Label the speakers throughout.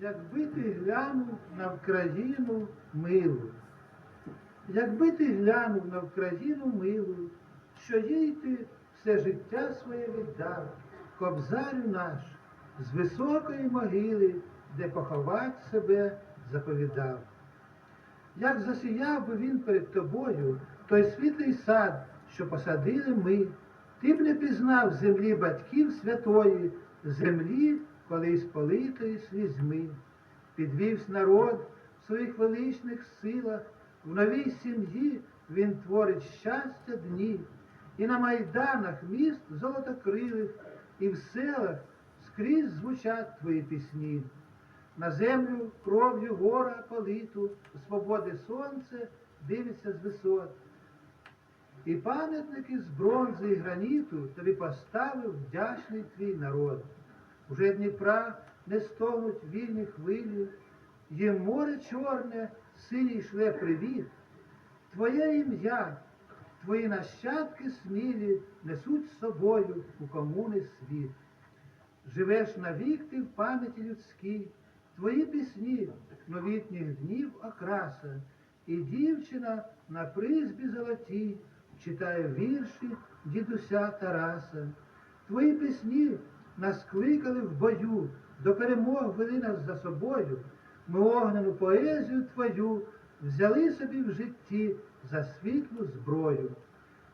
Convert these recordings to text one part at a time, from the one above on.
Speaker 1: Якби ти глянув на Вкраїну милу, якби ти глянув на Вкраїну милу, що їй ти все життя своє віддав, кобзарю наш, з високої могили, де поховать себе заповідав. Як засіяв би він перед тобою той світлий сад, що посадили ми, ти б не пізнав землі батьків святої, землі, колись политої слізьми. Підвівсь народ в своїх величних силах, в новій сім'ї він творить щастя дні, і на майданах міст золотокрилих, і в селах скрізь звучать твої пісні. На землю кров'ю гора политу, свободи сонце дивиться з висот. І пам'ятники з бронзи і граніту тобі поставив вдячний твій народ. Уже Дніпра не стонуть вільні хвилі, є море чорне, синій шле привіт. Твоє ім'я, твої нащадки смілі несуть з собою у комуни світ. Живеш навік ти в пам'яті людській, твої пісні новітніх днів окраса, і дівчина на призбі золотій читає вірші дідуся Тараса. Твої пісні нас кликали в бою, до перемог вели нас за собою. Ми огнену поезію твою взяли собі в житті за світлу зброю.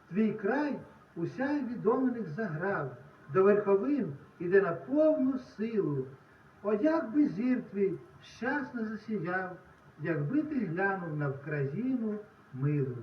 Speaker 1: Твій край усяй відомлених заграв, до верховин іде на повну силу. О, як би зір твій щасно засіяв, якби ти глянув на Вкраїну милу.